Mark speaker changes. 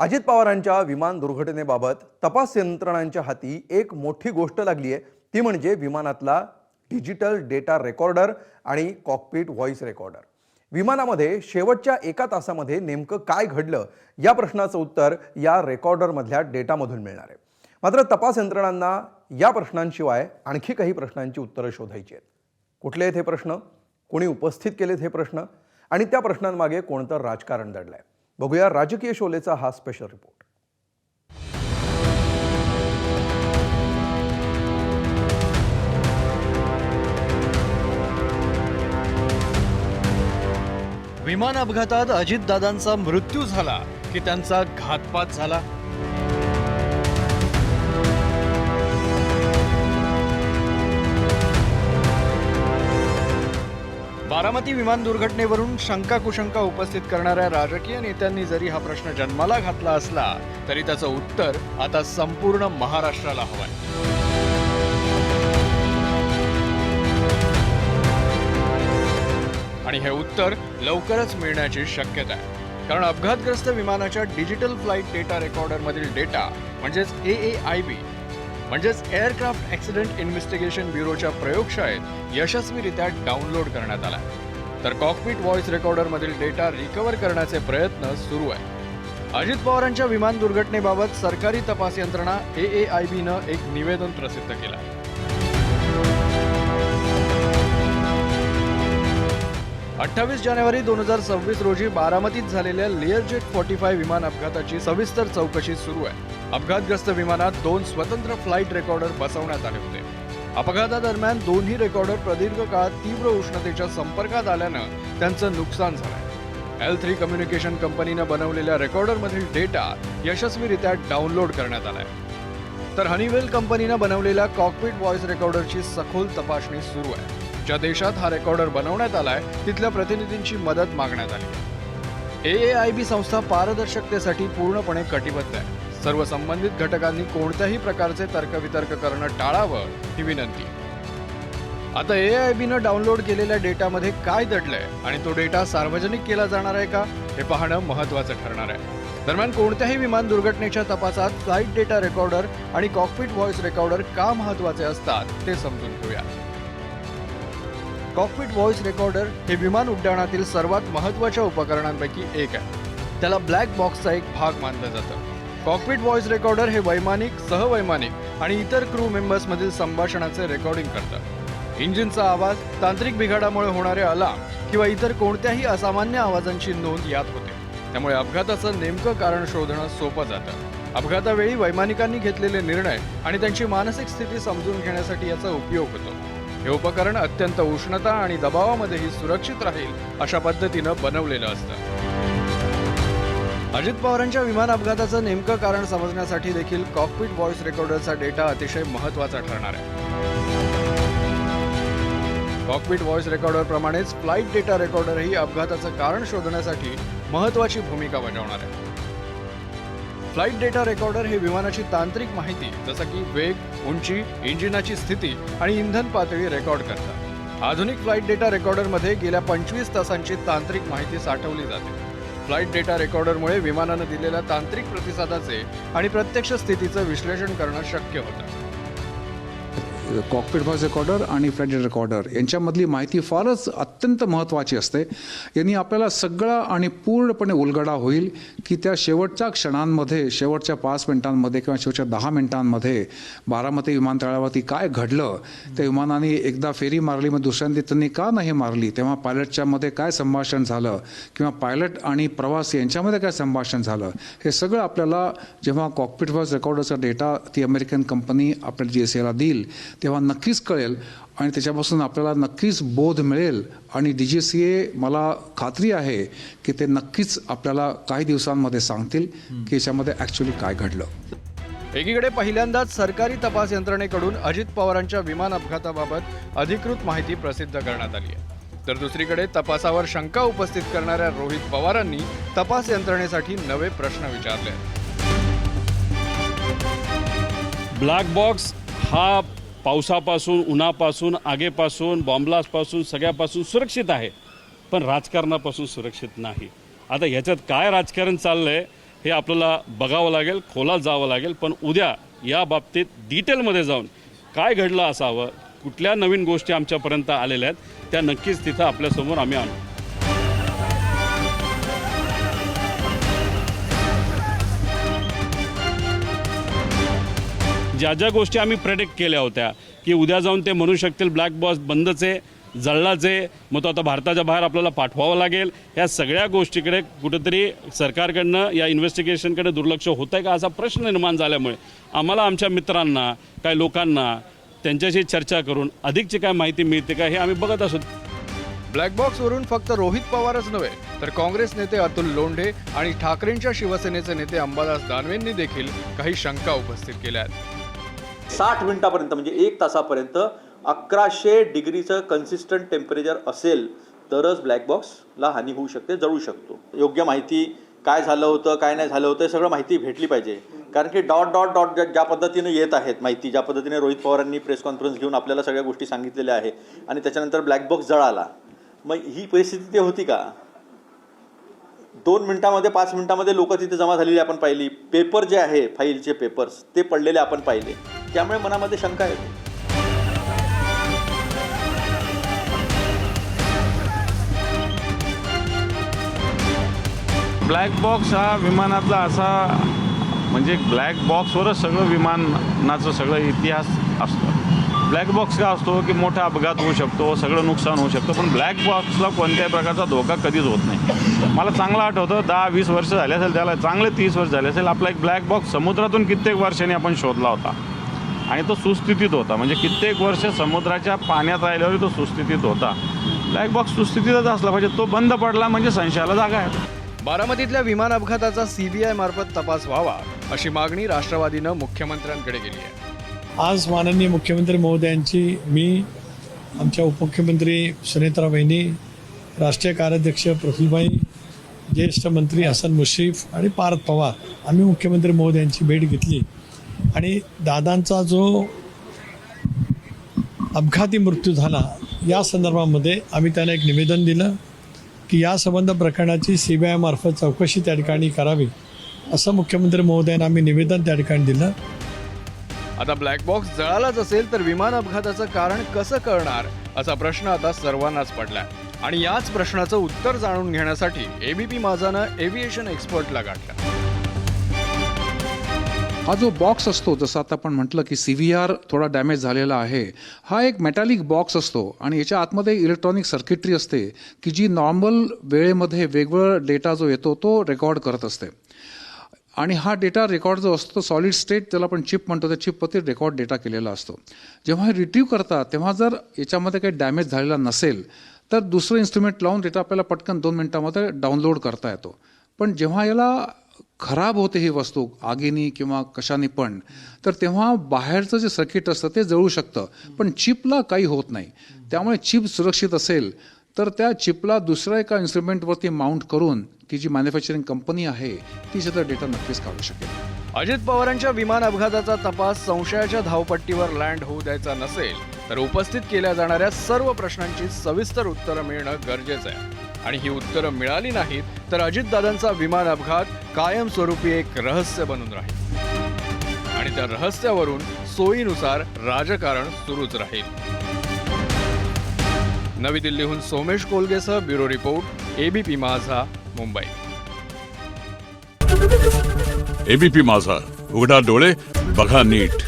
Speaker 1: अजित पवारांच्या विमान दुर्घटनेबाबत तपास यंत्रणांच्या हाती एक मोठी गोष्ट लागली आहे ती म्हणजे विमानातला डिजिटल डेटा रेकॉर्डर आणि कॉकपीट व्हॉइस रेकॉर्डर. विमानामध्ये शेवटच्या एका तासामध्ये नेमकं काय घडलं? या प्रश्नाचं उत्तर या रेकॉर्डरमधल्या डेटामधून मिळणार आहे. मात्र तपास यंत्रणांना या प्रश्नांशिवाय आणखी काही प्रश्नांची उत्तरं शोधायची आहेत. कुठले आहेत हे प्रश्न? कोणी उपस्थित केलेत हे प्रश्न? आणि त्या प्रश्नांमागे कोणतं राजकारण दडलं आहे बघूया राजकीय शोलेचा हा स्पेशल रिपोर्ट
Speaker 2: विमान अपघातात अजितदादांचा मृत्यू झाला की त्यांचा घातपात झाला? बारामती विमान दुर्घटनेवरून शंका कुशंका उपस्थित करणाऱ्या राजकीय नेत्यांनी जरी हा प्रश्न जन्माला घातला असला तरी त्याचं उत्तर आता संपूर्ण महाराष्ट्राला हवंय. आणि हे उत्तर लवकरच मिळण्याची शक्यता आहे. कारण अपघातग्रस्त विमानाच्या डिजिटल फ्लाईट डेटा रेकॉर्डरमधील डेटा म्हणजेच ए ए आय बी म्हणजेच एअरक्राफ्ट ॲक्सिडेंट इन्व्हेस्टिगेशन ब्युरोच्या प्रयोगशाळेत यशस्वीरित्या डाउनलोड करण्यात आला तर कॉकपिट व्हॉइस रेकॉर्डरमधील डेटा रिकव्हर करण्याचे प्रयत्न सुरू आहे. अजित पवारांच्या विमान दुर्घटनेबाबत सरकारी तपास यंत्रणा ए ए आय बीनं एक निवेदन प्रसिद्ध केलं आहे. अठ्ठावीस जानेवारी दोन हजार सव्वीस रोजी बारामतीत झालेल्या लेअरजेट फोर्टी फाय विमान अपघाताची सविस्तर चौकशी सुरू आहे. अपघातग्रस्त विमानात दोन स्वतंत्र फ्लाईट रेकॉर्डर बसवण्यात आले होते. अपघातादरम्यान दोन्ही रेकॉर्डर प्रदीर्घ काळात तीव्र उष्णतेच्या संपर्कात आल्यानं त्यांचं नुकसान झालं एल थ्री कम्युनिकेशन कंपनीनं बनवलेल्या रेकॉर्डरमधील डेटा यशस्वीरित्या डाउनलोड करण्यात आलाय. तर हनीवेल कंपनीनं बनवलेल्या कॉकपिट व्हॉइस रेकॉर्डरची सखोल तपासणी सुरू आहे. ज्या देशात हा रेकॉर्डर बनवण्यात आलाय तिथल्या प्रतिनिधींची मदत मागण्यात आली. ए ए आय बी संस्था पारदर्शकतेसाठी पूर्णपणे कटिबद्ध आहे. सर्व संबंधित घटकांनी कोणत्याही प्रकारचे तर्कवितर्क करणं टाळावं ही विनंती. आता ए आय बीनं डाउनलोड केलेल्या डेटामध्ये काय दडलंय आणि तो डेटा सार्वजनिक केला जाणार आहे का हे पाहणं महत्वाचं ठरणार आहे. दरम्यान कोणत्याही विमान दुर्घटनेच्या तपासात फ्लाईट डेटा रेकॉर्डर आणि कॉकपिट व्हॉइस रेकॉर्डर का महत्त्वाचे असतात ते समजून घेऊया. कॉकपिट व्हॉइस रेकॉर्डर हे विमान उड्डाणातील सर्वात महत्त्वाच्या उपकरणांपैकी एक आहे. त्याला ब्लॅक बॉक्सचा एक भाग मानलं जातं. कॉकपिट व्हॉइस रेकॉर्डर हे वैमानिक सहवैमानिक आणि इतर क्रू मेंबर्समधील संभाषणाचे रेकॉर्डिंग करतात. इंजिनचा आवाज तांत्रिक बिघाडामुळे होणारे अलार्म किंवा इतर कोणत्याही असामान्य आवाजांची नोंद यात होते. त्यामुळे अपघाताचं नेमकं कारण शोधणं सोपं जातं. अपघातावेळी वैमानिकांनी घेतलेले निर्णय आणि त्यांची मानसिक स्थिती समजून घेण्यासाठी याचा उपयोग होतो. हे उपकरण अत्यंत उष्णता आणि दबावामध्येही सुरक्षित राहील अशा पद्धतीनं बनवलेलं असतं. अजित पवारांच्या विमान अपघाताचं नेमकं कारण समजण्यासाठी देखील कॉकपिट व्हॉइस रेकॉर्डरचा डेटा अतिशय महत्त्वाचा ठरणार आहे. कॉकपिट व्हॉइस रेकॉर्डर प्रमाणेच फ्लाईट डेटा रेकॉर्डरही अपघाताचं कारण शोधण्यासाठी महत्वाची भूमिका बजावणार आहे. फ्लाईट डेटा रेकॉर्डर हे विमानाची तांत्रिक माहिती जसं की वेग उंची इंजिनाची स्थिती आणि इंधन पातळी रेकॉर्ड करतात आधुनिक फ्लाईट डेटा रेकॉर्डरमध्ये गेल्या पंचवीस तासांची तांत्रिक माहिती साठवली जाते. फ्लाईट डेटा रेकॉर्डरमुळे विमानानं दिलेल्या तांत्रिक प्रतिसादाचे आणि प्रत्यक्ष स्थितीचं विश्लेषण करणं शक्य होतं.
Speaker 3: कॉकपिट व्हॉइस रेकॉर्डर आणि फ्लाईट रेकॉर्डर यांच्यामधली माहिती फारच अत्यंत महत्त्वाची असते. यांनी आपल्याला सगळा आणि पूर्णपणे उलगडा होईल की त्या शेवटच्या क्षणांमध्ये शेवटच्या पाच मिनिटांमध्ये किंवा शेवटच्या दहा मिनिटांमध्ये बारामती विमानतळावरती काय घडलं त्या विमानाने एकदा फेरी मारली मग दुसऱ्यांदा त्यांनी का नाही मारली तेव्हा पायलटच्यामध्ये काय संभाषण झालं किंवा पायलट आणि प्रवासी यांच्यामध्ये काय संभाषण झालं हे सगळं आपल्याला जेव्हा कॉकपिट व्हॉइस रेकॉर्डरचा डेटा ती अमेरिकन कंपनी आपल्या जी एस एला देईल तेव्हा नक्कीच कळेल आणि त्याच्यापासून आपल्याला नक्कीच बोध मिळेल. आणि डी जी सी ए मला खात्री आहे की ते नक्कीच आपल्याला काही दिवसांमध्ये सांगतील की याच्यामध्ये ॲक्च्युली काय घडलं.
Speaker 2: एकीकडे पहिल्यांदाच सरकारी तपास यंत्रणेकडून अजित पवारांच्या विमान अपघाताबाबत अधिकृत माहिती प्रसिद्ध करण्यात आली आहे. तर दुसरीकडे तपासावर शंका उपस्थित करणाऱ्या रोहित पवारांनी तपास यंत्रणेसाठी नवे प्रश्न विचारले. आहेत.
Speaker 4: ब्लॅक बॉक्स हा पावसापासून उन्हापासून आगेपासून बॉम्बलासपासून सगळ्यापासून सुरक्षित आहे. पण राजकारणापासून सुरक्षित नाही. आता ह्याच्यात काय राजकारण चाललं आहे हे आपल्याला बघावं लागेल खोलात जावं लागेल पण उद्या या बाबतीत डिटेलमध्ये जाऊन काय घडलं असावं कुठल्या नवीन गोष्टी आमच्यापर्यंत आलेल्या आहेत त्या नक्कीच तिथं आपल्यासमोर आम्ही आणू. ज्या ज्या गोष्टी आम्ही प्रेडिक्ट केल्या होत्या की उद्या जाऊन ते म्हणू शकतील ब्लॅक बॉक्स बंदच आहे जळलाच आहे मग तो आता भारताच्या बाहेर आपल्याला पाठवावा लागेल. या सगळ्या गोष्टीकडे कुठंतरी सरकारकडनं या इन्व्हेस्टिगेशनकडे दुर्लक्ष होतं आहे का असा प्रश्न निर्माण झाल्यामुळे आम्हाला आमच्या मित्रांना काही लोकांना त्यांच्याशी चर्चा करून अधिकची काय माहिती मिळते का हे आम्ही बघत असू.
Speaker 2: ब्लॅक बॉक्सवरून फक्त रोहित पवारच नव्हे तर काँग्रेस नेते अतुल लोंढे आणि ठाकरेंच्या शिवसेनेचे नेते अंबादास दानवेंनी देखील काही शंका उपस्थित केल्या आहेत.
Speaker 5: साठ मिनिटापर्यंत म्हणजे एक तासापर्यंत अकराशे डिग्रीचं कन्सिस्टंट टेम्परेचर असेल तरच ब्लॅक बॉक्सला हानी होऊ शकते जळू शकतो. योग्य माहिती काय झालं होतं काय नाही झालं होतं हे सगळं माहिती भेटली पाहिजे. कारण की डॉट डॉट डॉट ज्या पद्धतीने येत आहेत माहिती ज्या पद्धतीने रोहित पवारांनी प्रेस कॉन्फरन्स घेऊन आपल्याला सगळ्या गोष्टी सांगितलेल्या आहे आणि त्याच्यानंतर ब्लॅक बॉक्स जळाला. मग ही परिस्थिती ते होती का? दोन मिनिटामध्ये पाच मिनिटामध्ये लोक तिथे जमा झालेली आपण पाहिली. पेपर जे आहे फाईलचे पेपर्स ते पडलेले आपण पाहिले. त्यामुळे मनामध्ये शंका येते.
Speaker 6: ब्लॅक बॉक्स हा विमानातला असा म्हणजे ब्लॅक बॉक्सवरच सगळं विमानाचं सगळं इतिहास असतो. ब्लॅक बॉक्स का असतो की मोठा अपघात होऊ शकतो सगळं नुकसान होऊ शकतं पण ब्लॅक बॉक्सला कोणत्याही प्रकारचा धोका कधीच होत नाही. मला चांगलं आठवतं दहा वीस वर्ष झाले असेल त्याला चांगले तीस वर्ष झाले असेल आपला एक ब्लॅक बॉक्स समुद्रातून कित्येक वर्षांनी आपण शोधला होता. आणि तो सुस्थितीत होता. म्हणजे कित्येक वर्ष समुद्राच्या पाण्यात राहिल्यावर तो सुस्थितीत होता. ब्लॅक बॉक्स सुस्थितीतच असला पाहिजे. तो बंद पडला म्हणजे संशयाला जागा आहे.
Speaker 2: बारामतीतल्या विमान अपघाताचा सीबीआय मार्फत तपास व्हावा अशी मागणी राष्ट्रवादीनं मुख्यमंत्र्यांकडे केली आहे.
Speaker 7: आज माननीय मुख्यमंत्री महोदयांची मी आमच्या उपमुख्यमंत्री सुनेत्रा बहिणी राष्ट्रीय कार्याध्यक्ष प्रफुल्लभाई ज्येष्ठ मंत्री हसन मुश्रीफ आणि पार्थ पवार आम्ही मुख्यमंत्री महोदयांची भेट घेतली. आणि दादांचा जो अपघाती मृत्यू झाला या संदर्भामध्ये आम्ही त्यांना एक निवेदन दिलं की या संबंध प्रकरणाची सी बी आयमार्फत चौकशी त्या ठिकाणी करावी असं मुख्यमंत्री महोदयांना आम्ही निवेदन त्या ठिकाणी दिलं.
Speaker 2: आता ब्लॅक बॉक्स जळालाच असेल तर विमान अपघाताचं कारण कसं कळणार असा प्रश्न आता सर्वांनाच पडला आणि याच प्रश्नाचं उत्तर जाणून घेण्यासाठी एबीपी माझानं एव्हिएशन एक्सपर्टला गाठलं.
Speaker 3: हा जो बॉक्स असतो जसं आता आपण म्हटलं की सी व्ही आर थोडा डॅमेज झालेला आहे हा एक मेटॅलिक बॉक्स असतो आणि याच्या आतमध्ये इलेक्ट्रॉनिक सर्किटरी असते की जी नॉर्मल वेळेमध्ये वेगवेगळा डेटा जो येतो तो रेकॉर्ड करत असते. आणि हा डेटा रेकॉर्ड जो असतो तो सॉलिड स्टेट त्याला आपण चिप म्हणतो त्या चिपवरती रेकॉर्ड डेटा केलेला असतो. जेव्हा हे रिट्रीव्ह करतात तेव्हा जर याच्यामध्ये काही डॅमेज झालेला नसेल तर दुसरं इन्स्ट्रुमेंट लावून डेटा आपल्याला पटकन दोन मिनटामध्ये डाउनलोड करता येतो. पण जेव्हा याला खराब होते ही वस्तू आगीनी किंवा कशाने पण. तर तेव्हा बाहेरचं जे सर्किट असतं ते जळू शकतं. पण चिपला काही होत नाही. त्यामुळे चिप सुरक्षित असेल तर त्या चिपला दुसऱ्या एका इन्स्ट्रुमेंटवरती माउंट करून ती जी मॅन्युफॅक्चरिंग कंपनी आहे ती त्याचा डेटा नक्कीच काढू शकेल.
Speaker 2: अजित पवारांच्या विमान अपघाताचा तपास संशयाच्या धावपट्टीवर लँड होऊ द्यायचा नसेल तर उपस्थित केल्या जाणाऱ्या सर्व प्रश्नांची सविस्तर उत्तरं मिळणं गरजेचं आहे. आणि ही उत्तरं मिळाली नाहीत तर अजितदादांचा विमान अपघात कायमस्वरूपी एक रहस्य बनून राहील. आणि त्या रहस्यावरून सोयीनुसार राजकारण सुरूच राहील. नवी दिल्लीहून Somesh कोलगेसह bureau report ABP Majha Mumbai.
Speaker 8: ABP माझा उघडा डोळे बघा नीट.